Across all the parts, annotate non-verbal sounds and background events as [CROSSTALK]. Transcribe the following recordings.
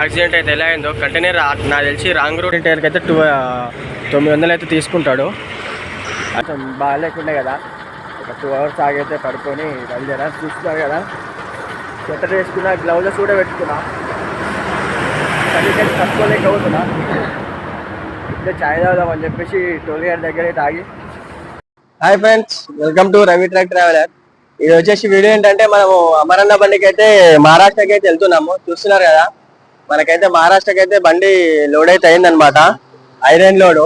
Accident అయితే ఎలా అయిందో. కంటైనర్ నాకు తెలిసి రాంగ్ రోడ్ టైర్కి అయితే టూ తొమ్మిది వందలు అయితే తీసుకుంటాడు. కొంచెం బాగాలేకుండే కదా. ఒక టూ అవర్స్ ఆగైతే పడుకొని బయలుదేరా చూస్తున్నారు కదా. స్వెటర్ వేసుకున్నా గ్లౌజెస్ కూడా పెట్టుకున్నా. చలికైతే తట్టుకోలేకపోతున్నా. ఇప్పుడే చాయ్ తాగుదామని చెప్పేసి టోల్ గేట్ దగ్గర తాగి. Hi friends welcome to Ravi track traveller. ఇది వచ్చేసి వీడియో ఏంటంటే మనము అమరన్న బండికి అయితే మహారాష్ట్రకి అయితే వెళ్తున్నాము. చూస్తున్నారు కదా. మనకైతే మహారాష్ట్రకి అయితే బండి లోడ్ అయితే అయిందనమాట ఐరన్ లోడ్.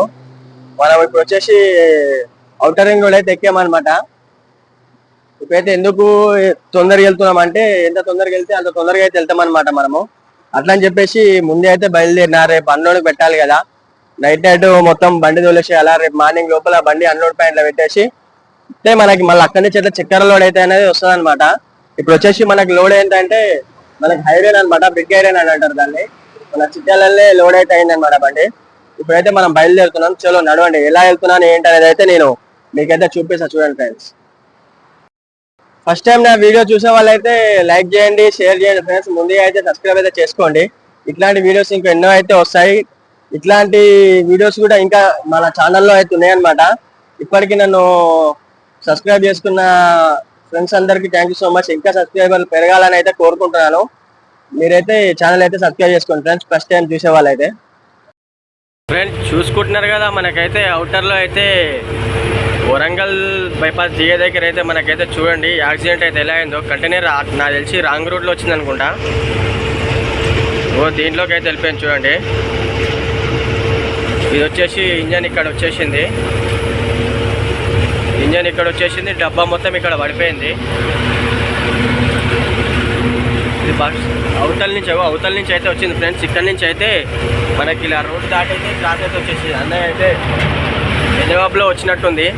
మనం ఇప్పుడు వచ్చేసి అవుటర్ రింగ్ రోడ్ అయితే ఎక్కామన్నమాట. ఇప్పుడైతే ఎందుకు తొందరగా వెళ్తున్నాం అంటే ఎంత తొందరగా వెళ్తే అంత తొందరగా అయితే వెళ్తాం అనమాట మనము. అట్లా అని చెప్పేసి ముందే అయితే బయలుదేరినా రేపు అన్లోడ్ పెట్టాలి కదా. నైట్ నైట్ మొత్తం బండి తోలేసేయాలా రేపు మార్నింగ్ లోపల బండి అన్లోడ్ పాయింట్ పెట్టేసి అంటే మనకి మళ్ళీ అక్కడి నుంచి ఎట్లా చక్కెర లోడ్ అయితే అనేది వస్తుంది అనమాట ఇప్పుడు వచ్చేసి మనకి లోడ్ ఏంటంటే మనకి హైవేన్ అనమాట బిగ్ హైవేన్ అని అంటారు దాన్ని. మన చిట్యాలల్లే లోడ్ అయితే అయిందనమాట బండి. ఇప్పుడైతే మనం బయలుదేరుతున్నాం. చలో నడవండి. ఎలా వెళ్తున్నాను ఏంటి అనేది అయితే నేను మీకైతే చూపిస్తా చూడండి ఫ్రెండ్స్ ఫస్ట్ టైం నా వీడియో చూసే వాళ్ళైతే లైక్ చేయండి షేర్ చేయండి ఫ్రెండ్స్ ముందుగా అయితే సబ్స్క్రైబ్ అయితే చేసుకోండి. ఇట్లాంటి వీడియోస్ ఇంకా ఎన్నో అయితే వస్తాయి. ఇట్లాంటి వీడియోస్ కూడా ఇంకా మన ఛానల్లో అయితే ఉన్నాయన్నమాట. ఇప్పటికీ నన్ను సబ్స్క్రైబ్ చేసుకున్న ఫ్రెండ్స్ అందరికి థ్యాంక్ యూ సో మచ్ ఇంకా సబ్స్క్రైబర్లు పెరగాలని అయితే కోరుకుంటున్నాను. మీరైతే ఛానల్ అయితే సబ్స్క్రైబ్ చేసుకోండి ఫ్రెండ్స్ ఫస్ట్ టైం చూసే వాళ్ళైతే. ఫ్రెండ్స్ చూసుకుంటున్నారు కదా మనకైతే అవుటర్లో అయితే వరంగల్ బైపాస్ దిగే దగ్గర అయితే మనకైతే చూడండి యాక్సిడెంట్ అయితే ఎలా అయిందో. కంటైనర్ నాకు తెలిసి రాంగ్ రూట్లో వచ్చింది అనుకుంటా. ఓ దీంట్లోకి అయితే వెళ్ళిపోయింది చూడండి. ఇది వచ్చేసి ఇంజన్ ఇక్కడ వచ్చేసింది. ఇంజన్ ఇక్కడ వచ్చేసింది డబ్బా మొత్తం ఇక్కడ పడిపోయింది. ఇది బస్ అవతల నుంచి అవతల నుంచి అయితే వచ్చింది ఫ్రెండ్స్. ఇక్కడ నుంచి అయితే మనకి ఇలా రోడ్ దాటైతే క్రాస్ అయితే వచ్చేసింది. అన్నయ్య అయితే ఎన్నివాపులో వచ్చినట్టుంది.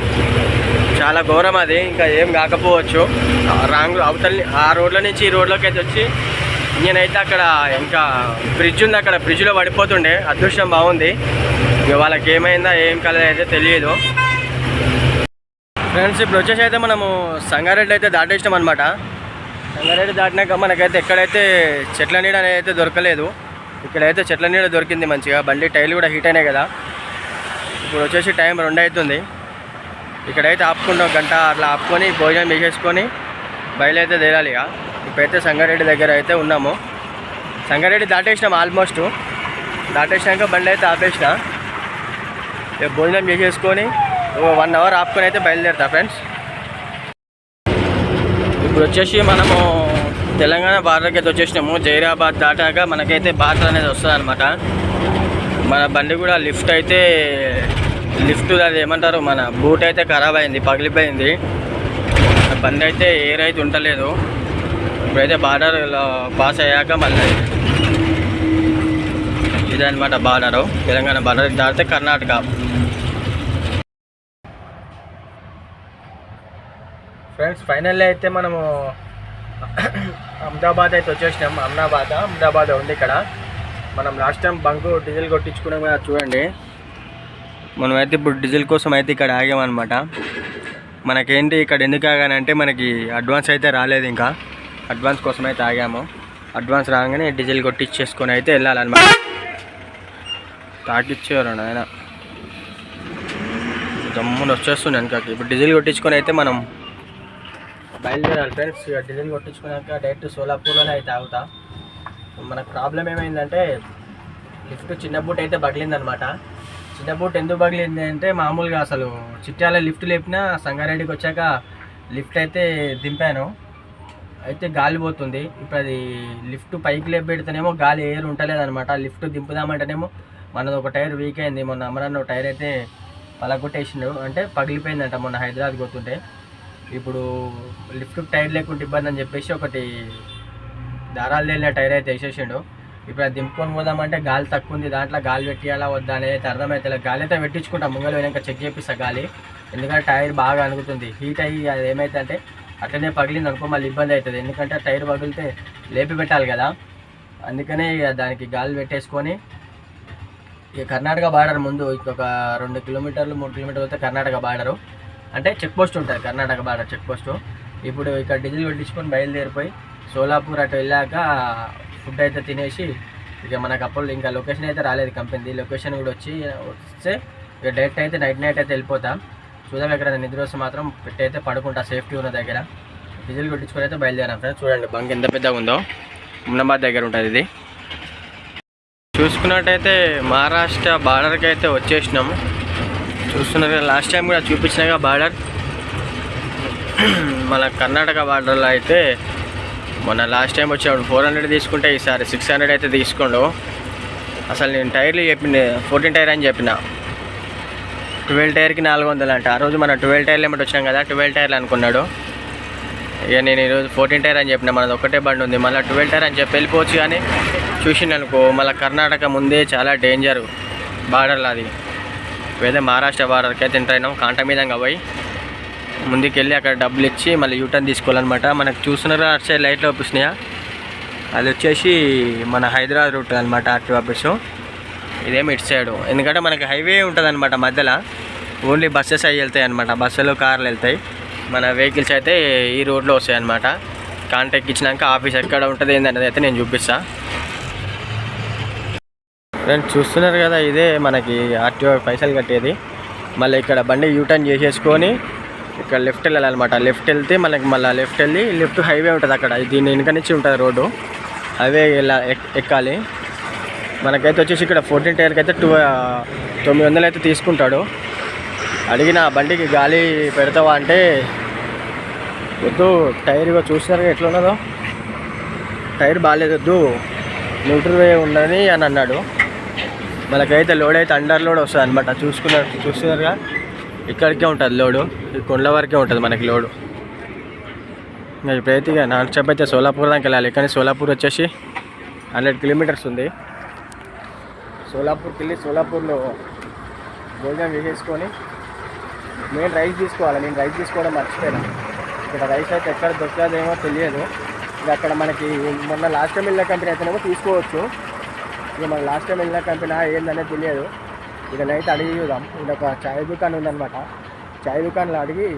చాలా ఘోరం అది. ఇంకా ఏం కాకపోవచ్చు. రాంగ్ అవతల ఆ రోడ్ల నుంచి ఈ రోడ్లోకి అయితే వచ్చి నేనైతే అక్కడ ఇంకా బ్రిడ్జ్ ఉంది అక్కడ. బ్రిడ్జ్లో పడిపోతుండే. అదృష్టం బాగుంది. ఇక వాళ్ళకి ఏమైందా ఏం కలదు అయితే తెలియదు. ఫ్రెండ్స్ ఇప్పుడు వచ్చేసి అయితే మనము సంగారెడ్డి అయితే దాటేసినాం అనమాట సంగారెడ్డి దాటినాక మనకైతే ఎక్కడైతే చెట్ల నీడ అనేది అయితే దొరకలేదు ఇక్కడైతే చెట్ల నీడ దొరికింది మంచిగా. బండి టైర్లు కూడా హీట్ అయినాయి కదా. ఇప్పుడు వచ్చేసి టైం రెండు అవుతుంది. ఇక్కడైతే ఆపుకుంటాం గంట అట్లా ఆపుకొని భోజనం వేసేసుకొని బయలుదేరితే తేలాలి ఇక. ఇప్పుడైతే సంగారెడ్డి దగ్గర అయితే ఉన్నాము. సంగారెడ్డి దాటేసినాం ఆల్మోస్ట్. దాటేసినాక బండి అయితే ఆపేసిన. భోజనం చేసేసుకొని వన్ అవర్ ఆపుకొని అయితే బయలుదేరుతా ఫ్రెండ్స్. ఇప్పుడు వచ్చేసి మనము తెలంగాణ బార్డర్కి అయితే వచ్చేసినాము. జైరాబాద్ దాటాక మనకైతే బార్డర్ అనేది వస్తుంది అనమాట మన బండి కూడా లిఫ్ట్ అయితే లిఫ్ట్ అది ఏమంటారు మన బూట్ అయితే ఖరాబ్ అయింది పగిలిపోయింది. బండి అయితే ఎయిర్ అయితే ఉండలేదు. ఇప్పుడైతే బార్డర్ పాస్ అయ్యాక మళ్ళీ ఇదనమాట బార్డరు. తెలంగాణ బార్డర్. దాటితే కర్ణాటక. ఫ్రెండ్స్ ఫైనల్లీ అయితే మనము అహ్మదాబాద్ అయితే వచ్చేసినాం. అహ్మదాబాద్ అహ్మదాబాద్ ఉంది ఇక్కడ. మనం లాస్ట్ టైం బంకు డీజిల్ కొట్టించుకున్నాం కదా చూడండి. మనమైతే ఇప్పుడు డీజిల్ కోసం అయితే ఇక్కడ ఆగామన్నమాట మనకేంటి ఇక్కడ ఎందుకు ఆగానంటే మనకి అడ్వాన్స్ అయితే రాలేదు ఇంకా. అడ్వాన్స్ కోసం అయితే ఆగాము. అడ్వాన్స్ రాగానే డీజిల్ కొట్టించేసుకొని అయితే వెళ్ళాలన్నమాట. తాకిచ్చేవారు ఆయన జమ్మున వచ్చేస్తున్నాను వెనకకి. ఇప్పుడు డీజిల్ కొట్టించుకొని అయితే మనం బయలుదేరాలి ఫ్రెండ్స్. ఇక కొట్టించుకున్నాక డైరెక్ట్ సోలాపూర్లోనే అయితే ఆగుతా. మనకు ప్రాబ్లం ఏమైందంటే లిఫ్ట్ చిన్న బూట్ అయితే పగిలిందనమాట చిన్న బూట్ ఎందుకు పగిలింది అంటే మామూలుగా అసలు చిట్యాల లిఫ్ట్ లేపినా సంగారెడ్డికి వచ్చాక లిఫ్ట్ అయితే దింపాను. అయితే గాలి పోతుంది. ఇప్పుడు అది లిఫ్ట్ పైకి లేపెడితేనేమో గాలి ఎయిర్ ఉంటలేదనమాట. లిఫ్ట్ దింపుదామంటేనేమో మనది ఒక టైర్ వీక్ అయింది. మొన్న అమరన్న ఒక టైర్ అయితే పలగొట్టేసిండు. అంటే పగిలిపోయిందంట మొన్న హైదరాబాద్ పోతుంటే. ఇప్పుడు లిఫ్ట్ టైర్ లేకుంటే ఇబ్బంది అని చెప్పేసి ఒకటి దారాలు వెళ్ళిన టైర్ అయితే వేసేసిండు. ఇప్పుడు అది దింపుకొని పోదామంటే గాలి తక్కువ ఉంది దాంట్లో గాలి పెట్టియాలా వద్దా అనేది అయితే అర్థమైతే గాలి అయితే పెట్టించుకుంటాం ముంగలు వెనక చెక్ చేపిస్తా గాలి. ఎందుకంటే టైర్ బాగా అనుకుతుంది హీట్ అయ్యి అది ఏమైతే అట్లనే పగిలింది అనుకో మళ్ళీ ఇబ్బంది అవుతుంది. ఎందుకంటే టైర్ పగిలితే లేపి పెట్టాలి కదా. అందుకనే ఇక దానికి గాలి పెట్టేసుకొని ఇక కర్ణాటక బార్డర్ ముందు ఇంకొక రెండు కిలోమీటర్లు మూడు కిలోమీటర్లు వస్తే కర్ణాటక బార్డరు. అంటే చెక్ పోస్ట్ ఉంటుంది కర్ణాటక బార్డర్ చెక్ పోస్ట్. ఇప్పుడు ఇక్కడ డీజిల్ పెట్టించుకొని బయలుదేరిపోయి సోలాపూర్ అటు వెళ్ళాక ఫుడ్ అయితే తినేసి ఇక మనకు అప్పుడు ఇంకా లొకేషన్ అయితే రాలేదు కంపెనీ లొకేషన్ కూడా వచ్చి వస్తే ఇక డైరెక్ట్ అయితే నైట్ నైట్ అయితే వెళ్ళిపోతాం. చూద్దాం ఎక్కడ నిద్ర వస్తే మాత్రం పెట్టి అయితే పడుకుంటా సేఫ్టీ ఉన్న దగ్గర. డీజిల్ కొట్టించుకొని అయితే బయలుదేరాం ఫ్రెండ్స్. చూడండి బంక్ ఎంత పెద్దగా ఉందో. మున్నాబాద్ దగ్గర ఉంటుంది ఇది. చూసుకున్నట్టయితే మహారాష్ట్ర బార్డర్కి అయితే వచ్చేసినాము చూస్తున్నారు లాస్ట్ టైం కూడా చూపించినాగా బార్డర్ [CLEARS THROAT] మన కర్ణాటక బార్డర్లో అయితే మొన్న లాస్ట్ టైం వచ్చేవాడు ఫోర్ హండ్రెడ్ తీసుకుంటే ఈసారి సిక్స్ హండ్రెడ్ అయితే తీసుకోండు. అసలు నేను టైర్లు చెప్పిన ఫోర్టీన్ టైర్ అని చెప్పిన. ట్వెల్వ్ టైర్కి నాలుగు వందలు అంట. ఆ రోజు మనం ట్వెల్వ్ టైర్లు ఏమిటి వచ్చాం కదా ట్వెల్వ్ టైర్లు అనుకున్నాడు. ఇక నేను ఈరోజు ఫోర్టీన్ టైర్ అని చెప్పిన మనది ఒకటే బండి ఉంది. మళ్ళీ ట్వెల్వ్ టైర్ అని చెప్పి వెళ్ళిపోవచ్చు కానీ చూసిండనుకో మళ్ళీ కర్ణాటక ముందే చాలా డేంజర్ బార్డర్లో అది ఇప్పుడైతే మహారాష్ట్ర బార్డర్కి అయితే ఎంటర్ అయినాం కాంట మీదంగా పోయి ముందుకెళ్ళి అక్కడ డబ్బులు ఇచ్చి మళ్ళీ యూటర్న్ తీసుకోవాలన్నమాట. మనకు చూస్తున్నారా అటు సైడ్ లైట్లు చూపిస్తున్నాయా? అది వచ్చేసి మన హైదరాబాద్ రూట్ అనమాట ఆర్టీ ఆఫీసు ఇదేమి ఇటు సైడు ఎందుకంటే మనకి హైవే ఉంటుంది అనమాట మధ్యలో. ఓన్లీ బస్సెస్ అవి వెళ్తాయి అనమాట బస్సులు కార్లు వెళ్తాయి. మన వెహికల్స్ అయితే ఈ రోడ్లో వస్తాయి అనమాట కాంటాక్ట్ ఇచ్చినాక ఆఫీస్ ఎక్కడ ఉంటుంది ఏంటనేది అయితే నేను చూపిస్తాను ఫ్రెండ్స్ చూస్తున్నారు కదా ఇదే మనకి ఆర్టీఓ పైసలు కట్టేది. మళ్ళీ ఇక్కడ బండి యూటర్న్ చేసేసుకొని ఇక్కడ లెఫ్ట్ వెళ్ళాలన్నమాట. లెఫ్ట్ వెళ్తే మనకి మళ్ళీ లెఫ్ట్ వెళ్ళి లెఫ్ట్ హైవే ఉంటుంది అక్కడ. దీని వెనక నుంచి ఉంటుంది రోడ్డు. హైవే వెళ్ళా ఎక్కాలి. మనకైతే వచ్చేసి ఇక్కడ ఫోర్టీన్ టైర్కి అయితే టూ తొమ్మిది వందలు అయితే తీసుకుంటాడు. అడిగిన బండికి గాలి పెడతావా అంటే వద్దు టైర్ చూసినారు చూస్తున్నారు ఎట్లా ఉన్నదో టైర్ బాగాలేదు వద్దు. న్యూట్రల్ వే ఉండని అని అన్నాడు. మనకైతే లోడ్ అయితే అండర్ లోడ్ వస్తుంది అనమాట చూసుకున్నారు చూస్తున్నారుగా? ఇక్కడికే ఉంటుంది లోడు. ఈ కొండల వరకే ఉంటుంది మనకి లోడు. ఇంకా ఇప్పుడైతే ఇక నాన్ అయితే సోలాపూర్ దాకా వెళ్ళాలి. కానీ సోలాపూర్ వచ్చేసి హండ్రెడ్ కిలోమీటర్స్ ఉంది. సోలాపూర్కి వెళ్ళి సోలాపూర్లో భోజనం చేసేసుకొని నేను రైస్ తీసుకోవాలి. నేను రైస్ తీసుకోవడం మర్చిపోయాను. ఇక్కడ రైస్ అయితే ఎక్కడ దొరకదేమో తెలియదు. ఇక అక్కడ మనకి మొన్న లాస్ట్ టైం వెళ్ళిన కంపెనీ అయితేనేమో తీసుకోవచ్చు. ఇక మన లాస్ట్ టైం వెళ్ళిన కంపెనీ ఏందనేది తెలియదు ఇక నైట్ అడిగి చూద్దాం ఇక్కడ ఒక చాయ్ దుకాణం ఉందన్నమాట చాయ్ దుకాణంలో అడిగి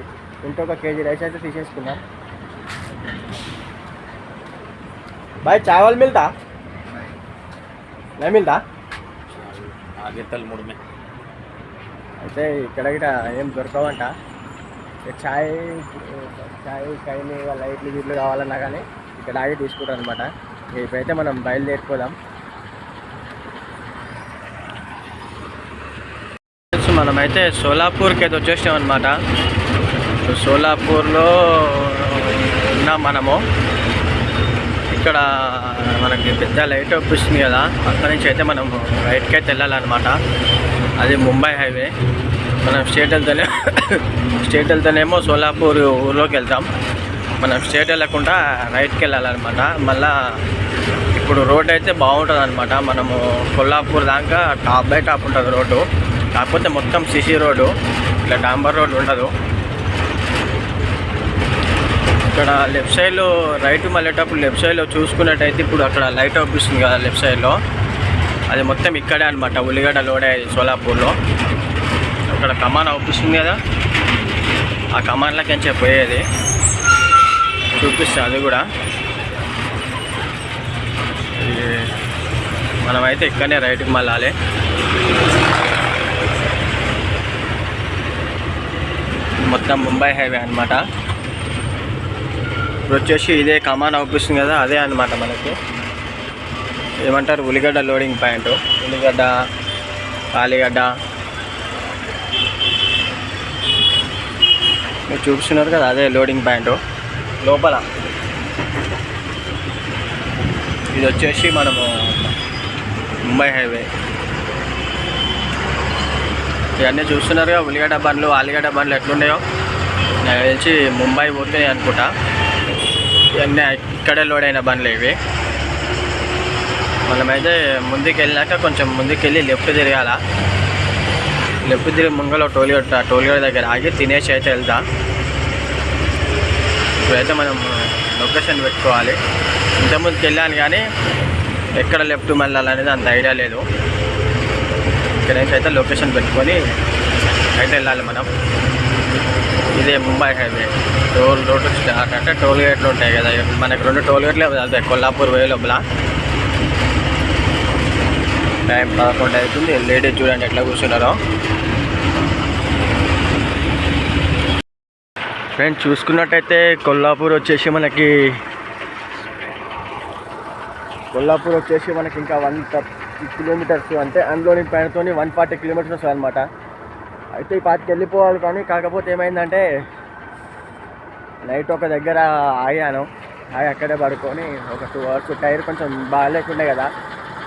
ఇంట్లో ఒక కేజీ రైస్ అయితే తీసేసుకుందాం బాయ్ చావల్ మిల్తా नहीं మిల్తా आगे तल मुड़ में అయితే ఇక్కడ గిట ఏం దొరకవంట ఇక చాయ్ చాయ్ కైని లైట్లు గిట్లు కావాలన్నా కానీ ఇక్కడ ఆగి తీసుకుంటారు అనమాట ఇప్పుడైతే మనం బయలుదేరిపోదాం మనమైతే సోలాపూర్కి అయితే వచ్చేసాం అనమాట సోలాపూర్లో ఉన్నాం మనము ఇక్కడ మనకి పెద్ద లైట్ అవుపిస్తుంది కదా అక్కడి నుంచి అయితే మనం రైట్కి అయితే వెళ్ళాలన్నమాట. అది ముంబై హైవే. మనం స్టేట్ వెళ్తేనే స్టేట్ వెళ్తేనేమో సోలాపూర్ ఊర్లోకి వెళ్తాం. మనం స్టేట్ వెళ్ళకుండా రైట్కి వెళ్ళాలన్నమాట. మళ్ళా ఇప్పుడు రోడ్ అయితే బాగుంటుంది అనమాట మనము కొల్లాపూర్ దాకా టాప్ బై టాప్ ఉంటుంది రోడ్డు. కాకపోతే మొత్తం సిసి రోడ్డు ఇట్లా డాంబర్ రోడ్ ఉండదు. ఇక్కడ లెఫ్ట్ సైడ్లో రైట్ మళ్ళేటప్పుడు లెఫ్ట్ సైడ్లో చూసుకున్నట్టయితే ఇప్పుడు అక్కడ లైట్ అవుపిస్తుంది కదా లెఫ్ట్ సైడ్లో. అది మొత్తం ఇక్కడే అనమాట ఉల్లిగడ్డ లోడే అయ్యేది సోలాపూర్లో. అక్కడ కమాన్ అవుపిస్తుంది కదా. ఆ కమాన్లకి అని పోయేది. చూపిస్తా అది కూడా. మనమైతే ఇక్కడనే రైట్కి మళ్ళాలి. మొత్తం ముంబై హైవే అనమాట ఇప్పుడు వచ్చేసి ఇదే కమాన్ అవుపిస్తుంది కదా అదే అనమాట మనకి. ఏమంటారు? ఉల్లిగడ్డ లోడింగ్ పాయింట్. ఉల్లిగడ్డ కాలిగడ్డ మీరు చూపిస్తున్నారు కదా అదే లోడింగ్ పాయింట్. లోపల. ఇది వచ్చేసి మనము ముంబై హైవే. ఇవన్నీ చూస్తున్నారుగా ఉల్లిగడ్డ బండ్లు ఆలుగడ్డ బండ్లు ఎట్లున్నాయో. నాకు తెలిసి ముంబై పోతున్నాయి అనుకుంటా. ఇవన్నీ ఇక్కడే లోడ్ అయిన బండ్లు ఇవి. మనమైతే ముందుకు వెళ్ళాక కొంచెం ముందుకు వెళ్ళి లెఫ్ట్ తిరగాల. లెఫ్ట్ తిరిగి ముంగలో టోల్గేట్ టోల్గేట్ దగ్గర ఆగి తినేసి అయితే వెళ్తా. ఇప్పుడైతే మనం లొకేషన్ పెట్టుకోవాలి. ఇంతకుముందుకు వెళ్ళాను కానీ ఎక్కడ లెఫ్ట్ మళ్ళాలనేది అంత ఐడియా లేదు. ఇక్కడ అయితే లొకేషన్ పెట్టుకొని అయితే వెళ్ళాలి మనం. ఇదే ముంబై హైవే. టోల్ రోడ్డు అంటే టోల్ గేట్లు ఉంటాయి కదా. మనకి రెండు టోల్ గేట్లే అదే కొల్లాపూర్ వే లోపల. టైం పదకొండు అవుతుంది. లేడీస్ చూడండి ఎట్లా కూర్చున్నారో. ఫ్రెండ్స్ చూసుకున్నట్టయితే కొల్లాపూర్ వచ్చేసి మనకి కొల్లాపూర్ వచ్చేసి మనకి ఇంకా వన్ కిలోమీటర్స్ అంటే అన్లోడింగ్ పైనతో వన్ ఫార్టీ కిలోమీటర్స్ వస్తుంది అనమాట అయితే ఈ పాటికి వెళ్ళిపోవాలి కానీ కాకపోతే ఏమైందంటే నైట్ ఒక దగ్గర ఆగాను. ఆగి అక్కడే పడుకొని ఒక టూ అవర్స్ టైర్ కొంచెం బాగాలేకుండే కదా.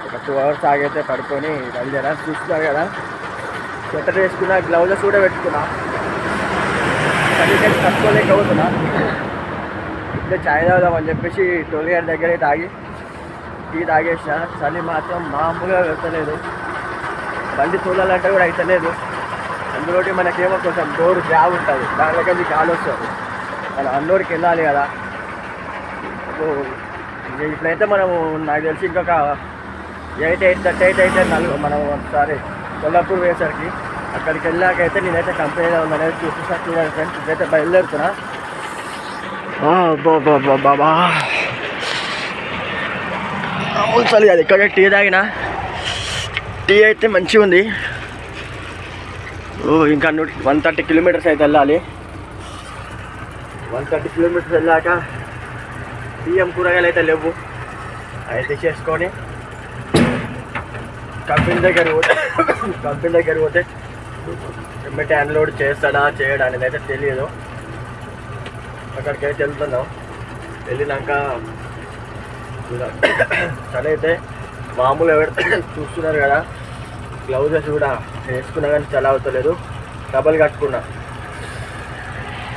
ఒక టూ అవర్స్ ఆగైతే పడుకొని బయలుదేరా చూస్తున్నారు కదా. స్వెటర్ వేసుకున్నా గ్లౌజెస్ కూడా పెట్టుకున్నా. సర్టిఫికేట్ తట్టుకోలేకపోతున్నా. ఇప్పుడే చాయ్ తాగుదామని చెప్పేసి టోల్ గేట్ దగ్గర తాగి టీ తాగేసిన చలి మాత్రం మామూలుగా వెళ్తలేదు. బండి చూడాలంటే కూడా అయితలేదు. అందులోటి మనకేమో కొంచెం డోర్ గ్యాప్ ఉంటుంది. దానిలోకి మీకు వస్తుంది మనం అన్నోడికి వెళ్ళాలి కదా. ఇప్పుడు ఇప్పుడైతే మనము నాకు తెలిసి ఇంకొక ఎయిట్ ఎయిట్ థర్టీ ఎయిట్ అయితే నలుగు మనం ఒకసారి కొల్లాపూర్ వేసరికి అక్కడికి వెళ్ళాకైతే నేనైతే కంపెనీలో ఉందనేది చూపిస్తా చూడండి ఫ్రెండ్స్ ఇదైతే బయలుదేరుతున్నా. బాబా బాబా అబ్బా, అవును చలి అది ఇక్కడ టీ తాగిన. టీ అయితే మంచిగా ఉంది. ఇంకా వన్ థర్టీ కిలోమీటర్స్ అయితే వెళ్ళాలి. వన్ థర్టీ కిలోమీటర్స్ వెళ్ళాక బియ్యం కూరగాయలు అయితే లేవు. అవి చేసుకొని కంపెనీ దగ్గర పోతే కంపెనీ దగ్గర పోతే ఎమ్మటే అన్లోడ్ చేస్తాడా చేయడా అనేది అయితే తెలియదు. అక్కడికి అయితే వెళ్తున్నాం. వెళ్ళినాక చూద్దాం. సరే అయితే మామూలు ఎవరు చూస్తున్నారు కదా గ్లౌజెస్ కూడా వేసుకున్నా కానీ చాలా అవుతలేదు డబల్ కట్టుకున్నా.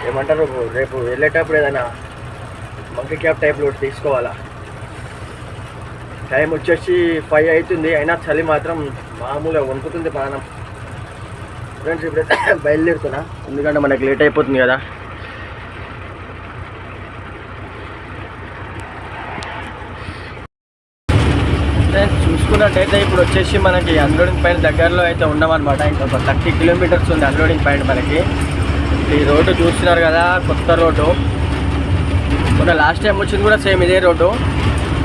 ఏమంటారు రేపు వెళ్ళేటప్పుడు ఏదైనా మంకీ క్యాప్ టైప్లో తీసుకోవాలా? టైం వచ్చేసి ఫైవ్ అవుతుంది అయినా చలి మాత్రం మామూలుగా వణుకుతుంది ప్రాణం ఫ్రెండ్స్ ఇప్పుడైతే బయలుదేరుతున్నా. ఎందుకంటే మనకి లేట్ అయిపోతుంది కదా ఫ్రెండ్స్ చూసుకున్నట్టయితే ఇప్పుడు వచ్చేసి మనకి అన్లోడింగ్ పాయింట్ దగ్గరలో అయితే ఉన్నామన్నమాట. ఇంకొక థర్టీ కిలోమీటర్స్ ఉంది అన్లోడింగ్ పాయింట్ మనకి. ఈ రోడ్డు చూస్తున్నారు కదా కొత్త రోడ్డు. మొన్న లాస్ట్ టైం వచ్చింది కూడా సేమ్ ఇదే రోడ్డు.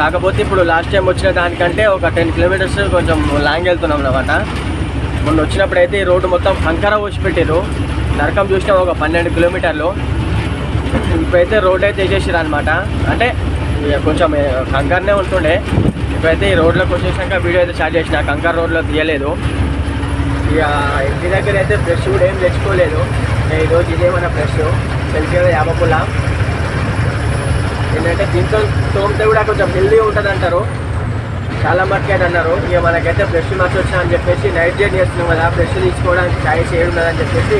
కాకపోతే ఇప్పుడు లాస్ట్ టైం వచ్చిన దానికంటే ఒక టెన్ కిలోమీటర్స్ కొంచెం లాంగ్ వెళ్తున్నాం అన్నమాట. మొన్న వచ్చినప్పుడు అయితే ఈ రోడ్డు మొత్తం కంకర పోసి పెట్టారు నరకం చూసినా ఒక పన్నెండు కిలోమీటర్లు ఇప్పుడైతే రోడ్ అయితే వేసేసారు అనమాట అంటే ఇక కొంచెం కంకరనే ఉంటుండే. ఇప్పుడైతే ఈ రోడ్లోకి వచ్చేసాక వీడియో అయితే స్టార్ట్ చేసిన. కంకర్ రోడ్లో తీయలేదు. ఇక ఇంటి దగ్గర అయితే ఫ్రెష్ కూడా ఏం తెచ్చుకోలేదు. ఈరోజు ఇదేమన్నా ఫ్రెష్. తెలిసి యాభై ఏంటంటే దీంతో తోమితే కూడా కొంచెం హెల్దీ ఉంటుంది అంటారు చాలా మట్టుకు అయితే అన్నారు. ఇక మనకైతే ఫ్రెష్ మస్తు వచ్చినా అని చెప్పేసి నైట్ జర్నీ చేస్తున్నాం కదా. ఫ్రెష్ తీసుకోవడానికి ఛాయిస్ ఏడు ఉన్నదని చెప్పేసి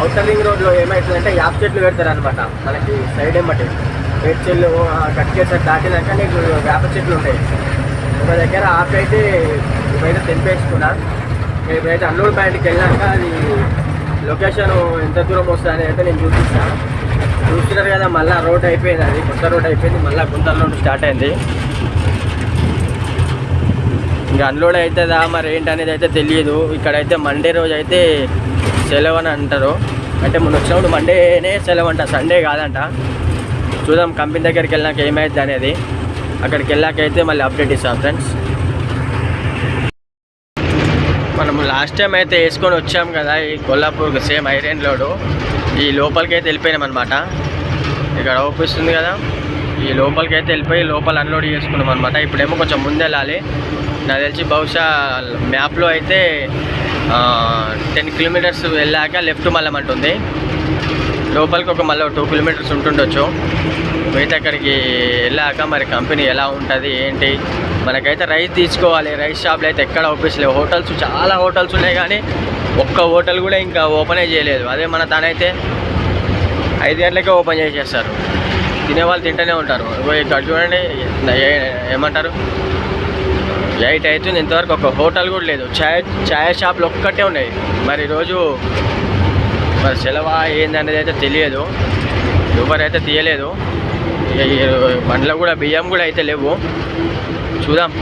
అవుటర్ రింగ్ రోడ్లో ఏమవుతుందంటే యాప్ చెట్లు పెడతారు అనమాట మనకి సైడ్ ఏమంటే వేడి చెట్లు కట్ చేసాక దాటినాక నీకు వేప చెట్లు ఉంటాయి. ఒక దగ్గర ఆప్ అయితే ఇప్పుడైతే తెంపేసుకున్నా. నేను బయట అల్లూరు ప్యాంట్కి వెళ్ళాక అది లొకేషన్ ఎంత దూరం వస్తుంది అయితే నేను చూపిస్తాను చూస్తున్నారు కదా మళ్ళీ రోడ్ అయిపోయింది అది కొత్త రోడ్ అయిపోయింది మళ్ళీ గుంతల రోడ్ స్టార్ట్ అయింది. ఇంకా అన్లోడ్ అవుతుందా మరి ఏంటనేది అయితే తెలియదు. ఇక్కడైతే మండే రోజు అయితే సెలవు అని అంటారు. అంటే మొన్న వచ్చినప్పుడు మండేనే సెలవు అంట సండే కాదంట. చూద్దాం కంపెనీ దగ్గరికి వెళ్ళాక ఏమైంది అనేది. అక్కడికి వెళ్ళాక అయితే మళ్ళీ అప్డేట్ ఇస్తాం ఫ్రెండ్స్ మనం లాస్ట్ టైం అయితే వేసుకొని వచ్చాం కదా ఈ కొల్లాపూర్ సేమ్ ఐరన్ లోడు ఈ లోపలికి అయితే వెళ్ళిపోయినాం అనమాట ఇక్కడ ఓపిస్తుంది కదా. ఈ లోపలికి అయితే వెళ్ళిపోయి లోపల అన్లోడ్ చేసుకున్నాం అనమాట ఇప్పుడేమో కొంచెం ముందు వెళ్ళాలి. నాకు తెలిసి బహుశా మ్యాప్లో అయితే టెన్ కిలోమీటర్స్ వెళ్ళాక లెఫ్ట్ మళ్ళమంటుంది లోపలికి ఒక మళ్ళీ టూ కిలోమీటర్స్ ఉంటుండొచ్చు. మిగతా అక్కడికి వెళ్ళాక మరి కంపెనీ ఎలా ఉంటుంది ఏంటి? మనకైతే రైస్ తీసుకోవాలి. రైస్ షాప్లు అయితే ఎక్కడ లేవు. హోటల్స్ చాలా హోటల్స్ ఉన్నాయి కానీ ఒక్క హోటల్ కూడా ఇంకా ఓపెనే చేయలేదు. అదే మన తానైతే ఐదు గంటలకే ఓపెన్ చేసేస్తారు. తినేవాళ్ళు తింటూనే ఉంటారు. ఇక్కడ చూడండి ఏమంటారు? ఎయిట్ అవుతుంది. ఇంతవరకు ఒక హోటల్ కూడా లేదు. చాయ్ ఛాయ్ షాప్లు ఒక్కటే ఉన్నాయి. మరి ఈరోజు మరి సెలవా ఏందనేది అనేది అయితే తెలియదు. ఎవరు అయితే తీయలేదు. ఇక బండ్లో కూడా బియ్యం కూడా అయితే లేవు. చూద్దాం.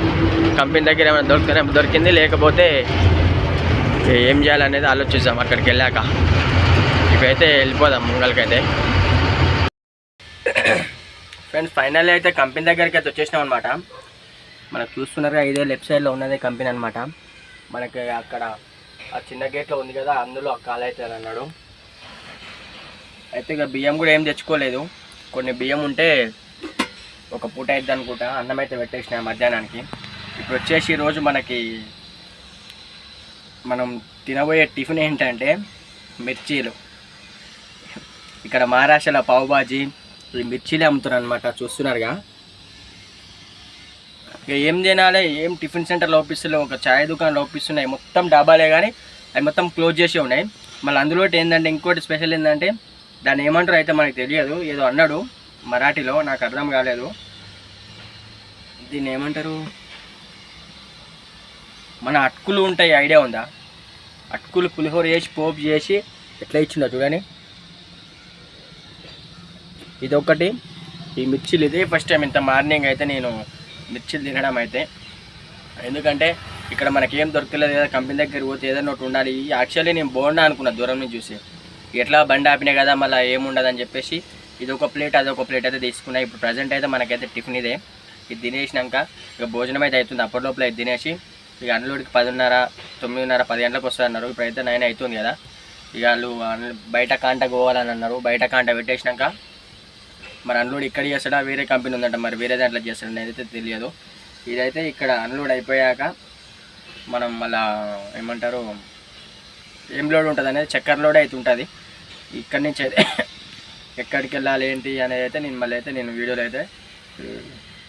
కంపెనీ దగ్గర ఏమైనా దొరికితే దొరికింది లేకపోతే ఏం చేయాలనేది ఆలోచిద్దాం అక్కడికి వెళ్ళాక. ఇప్పుడైతే వెళ్ళిపోదాం ముంగల్కైతే. ఫ్రెండ్స్ ఫైనల్ అయితే కంపెనీ దగ్గరికి అయితే వచ్చేసినాం అనమాట మనకు చూస్తున్నారుగా ఇదే లెఫ్ట్ సైడ్లో ఉన్నదే కంపెనీ అనమాట మనకి అక్కడ ఆ చిన్న గేట్లో ఉంది కదా అందులో కాల్ అవుతుంది అన్నాడు. అయితే ఇక బియ్యం కూడా ఏం తెచ్చుకోలేదు. కొన్ని బియ్యం ఉంటే ఒక పూట అయితే అనుకుంటా అన్నం అయితే పెట్టేసిన మధ్యాహ్నానికి. ఇప్పుడు వచ్చేసి ఈరోజు మనకి మనం తినబోయే టిఫిన్ ఏంటంటే మిర్చీలు. ఇక్కడ మహారాష్ట్రలో పావుబాజీ ఈ మిర్చీలే అమ్ముతున్నారు అనమాట చూస్తున్నారుగా. ఇక ఏం తినాలి ఏం టిఫిన్ సెంటర్ లోపిస్తున్నాయి ఒక ఛాయ్ దుకాణం ఓపిస్తున్నాయి మొత్తం డాబాలే కానీ అవి మొత్తం క్లోజ్ చేసి ఉన్నాయి. మళ్ళీ అందులో ఏంటంటే ఇంకోటి స్పెషల్ ఏంటంటే దాన్ని ఏమంటారు అయితే మనకు తెలియదు. ఏదో అన్నాడు మరాఠీలో నాకు అర్థం కాలేదు. దీన్ని ఏమంటారు? మన అటుకులు ఉంటాయి ఐడియా ఉందా? అటుకులు పులిహోర చేసి పోపు చేసి ఎట్లా ఇచ్చిందో చూడండి. ఇది ఒకటి ఈ మిర్చిలు ఇదే ఫస్ట్ టైం ఇంత మార్నింగ్ అయితే నేను మిర్చిలు తినడం అయితే. ఎందుకంటే ఇక్కడ మనకి ఏం దొరకలేదు కదా కంపెనీ దగ్గర పోతే ఏదైనా ఒకటి ఉండాలి. యాక్చువల్లీ నేను బోండా అనుకున్నా దూరం నుంచి చూసి. ఎట్లా బండి ఆపినాయి కదా మళ్ళీ ఏముండదని చెప్పేసి ఇది ఒక ప్లేట్ అదొక ప్లేట్ అయితే తీసుకున్నా. ఇప్పుడు ప్రజెంట్ అయితే మనకైతే టిఫిన్ ఇదే. ఇది తినేసినాక ఇక భోజనం అయితే అవుతుంది. అప్పటిలోపల ఇది తినేసి ఇక అన్లోడ్కి పదిన్నర తొమ్మిదిన్నర పది గంటలకు వస్తుంది అన్నారు. ఇప్పుడైతే నైన్ అవుతుంది కదా. ఇక వాళ్ళు బయట కాంట పోవాలని అన్నారు. బయట కాంట పెట్టేసినాక మరి అన్లోడ్ ఇక్కడ చేస్తాడా? వేరే కంపెనీ ఉందంట. మరి వేరే దాంట్లో చేస్తాడు? అయితే తెలియదు. ఇదైతే ఇక్కడ అన్లోడ్ అయిపోయాక మనం మళ్ళా ఏమంటారు? ఏం లోడ్ ఉంటుంది అనేది చక్కెర లోడ్ అయితే ఉంటుంది. ఇక్కడి నుంచి అయితే [COUGHS] ఎక్కడికి వెళ్ళాలి ఏంటి అనేది అయితే నేను మళ్ళీ అయితే నేను వీడియోలో అయితే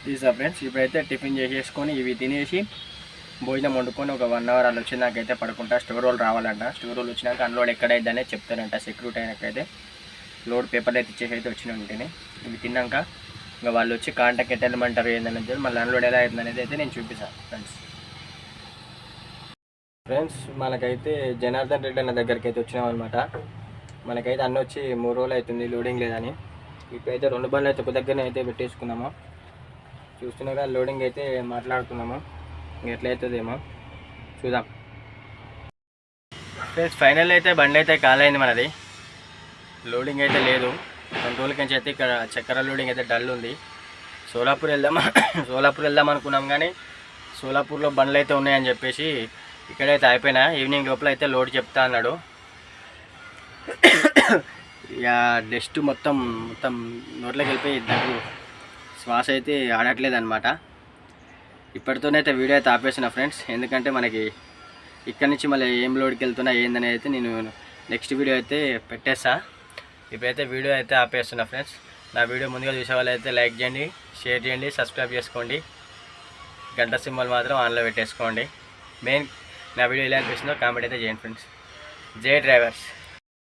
తీసా ఫ్రెండ్స్. ఇప్పుడైతే టిఫిన్ చేసేసుకొని ఇవి తినేసి భోజనం వండుకొని ఒక వన్ అవర్ అలా వచ్చినాకైతే పడుకుంటా. స్టోర్ రోల్ రావాలంట. స్టోర్ రోల్ వచ్చినాక అన్లోడ్ ఎక్కడైద్ది అనేది చెప్తారంట సెక్యూరిటీ అయినాకైతే లోడ్ పేపర్లు అయితే ఇచ్చేసి అయితే వచ్చిన ఉంటేనే ఇవి తిన్నాక ఇంకా వాళ్ళు వచ్చి కాంటాక్ట్ ఎట్ వెళ్ళమంటారు చెప్పి మళ్ళీ అన్లోడ్ ఎలా అవుతుంది అనేది అయితే నేను చూపిస్తాను ఫ్రెండ్స్. ఫ్రెండ్స్ మనకైతే జనార్దన్ రెడ్డి అన్న దగ్గరికి అయితే వచ్చినాం అనమాట మనకైతే అన్న వచ్చి మూడు రోజులు అవుతుంది లోడింగ్ లేదని. ఇప్పుడైతే రెండు బండ్లు అయితే ఒక దగ్గరనే అయితే పెట్టేసుకున్నాము. చూస్తున్నాగా లోడింగ్ అయితే మాట్లాడుతున్నాము ఎట్లయితుందేమో చూద్దాం. ఫ్రెండ్స్ ఫైనల్ అయితే బండి అయితే కాలైంది మనది. లోడింగ్ అయితే లేదు. కొన్ని రోజుల నుంచి అయితే ఇక్కడ చక్కెర లోడింగ్ అయితే డల్ ఉంది. సోలాపూర్ వెళ్దాం [COUGHS] సోలాపూర్ వెళ్దాం అనుకున్నాం కానీ సోలాపూర్లో బండ్లు అయితే ఉన్నాయని చెప్పేసి ఇక్కడైతే అయిపోయినా. ఈవినింగ్ లోపల అయితే లోడ్ చెప్తా అన్నాడు. ఇక డస్ట్ మొత్తం మొత్తం నోట్లోకి వెళ్ళిపోయి దగ్గు శ్వాస అయితే ఆడట్లేదు అనమాట ఇప్పటితోనైతే వీడియో అయితే ఆపేసిన ఫ్రెండ్స్ ఎందుకంటే మనకి ఇక్కడ నుంచి మళ్ళీ ఏం లోడ్కి వెళ్తున్నా ఏందని అయితే నేను నెక్స్ట్ వీడియో అయితే పెట్టేస్తా. ఇప్పుడైతే వీడియో అయితే ఆపేస్తున్నా ఫ్రెండ్స్ నా వీడియో ముందుగా చూసే అయితే లైక్ చేయండి షేర్ చేయండి సబ్స్క్రైబ్ చేసుకోండి. గంట సింబల్ మాత్రం ఆన్లో పెట్టేసుకోండి. మెయిన్ నా వీడియో ఎలా అనిపిస్తుందో కామెంట్ అయితే చేయండి ఫ్రెండ్స్. జే డ్రైవర్స్.